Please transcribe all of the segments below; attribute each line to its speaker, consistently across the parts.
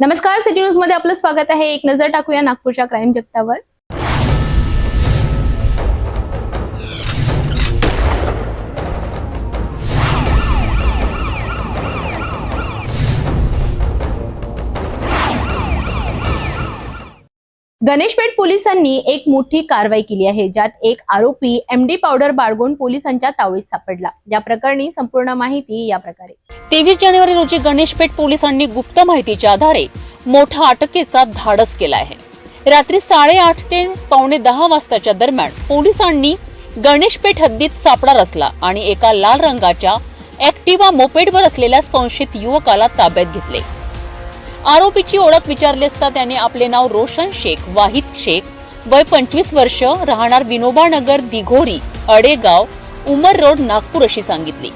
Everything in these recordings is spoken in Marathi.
Speaker 1: नमस्कार सिटी न्यूजमध्ये आपलं स्वागत आहे. एक नजर टाकूया नागपूरच्या क्राईम जगतावर. गणेशपेठ पोलिसांनी एक मोठी कारवाई केली आहे ज्यात एक आरोपी एमडी पावडर बाळगून पोलिसांच्या तावडीत सापडला. या प्रकरणी संपूर्ण माहिती या प्रकारे.
Speaker 2: तेवीस जानेवारी रोजी गणेशपेठ पोलिसांनी गुप्त माहितीच्या आधारे मोठा अटकेचा धाडस केला आहे. रात्री साडेआठ ते पावणे दहा वाजताच्या दरम्यान पोलिसांनी गणेशपेठ हद्दीत सापडा रचला आणि एका लाल रंगाच्या ऍक्टिवा मोपेडवर असलेल्या संशयित युवकाला ताब्यात घेतले. आरोपीची ओळख विचारली असता त्याने आपले नाव रोशन शेख वाहिद शेख वय पंचवीस वर्ष राहणार विनोबा नगर दिघोरी अडेगाव उमर रोड नागपूर अशी सांगितली.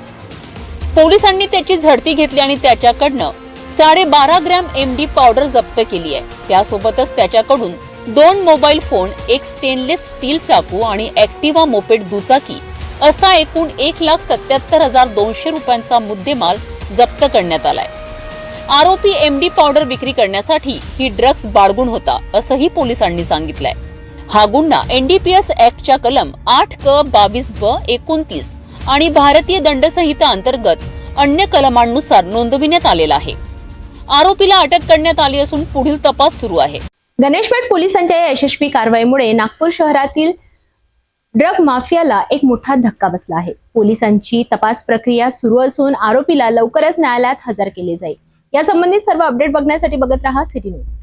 Speaker 2: पोलिसांनी त्याची झडती घेतली आणि त्याच्याकडनं साडेबारा ग्रॅम एम डी पावडर जप्त केली आहे. त्यासोबतच त्याच्याकडून दोन मोबाईल फोन एक स्टेनलेस स्टील चाकू आणि ऍक्टिवा मोपेड दुचाकी असा एकूण एक लाख सत्याहत्तर हजार दोनशे रुपयांचा मुद्देमाल जप्त करण्यात आलाय. आरोपी एम डी पावडर विक्री करण्यासाठी ही ड्रग्ज बाळगुण होता असंही पोलिसांनी सांगितलंय. हा गुन्हा एनडीपीएस ऍक्टच्या कलम आठ क बावीस ब एकोणतीस आणि भारतीय दंडसंहिता अंतर्गत अन्य कलमांनुसार नोंदविण्यात आलेला आहे. आरोपीला अटक करण्यात आली असून पुढील तपास सुरू आहे.
Speaker 1: गणेशपेठ पोलिसांच्या या यशस्वी कारवाईमुळे नागपूर शहरातील ड्रग माफियाला एक मोठा धक्का बसला आहे. पोलिसांची तपास प्रक्रिया सुरू असून आरोपीला लवकरच न्यायालयात हजर केले जाईल. यासंबंधित सर्व अपडेट बघण्यासाठी बघत रहा सिटी न्यूज.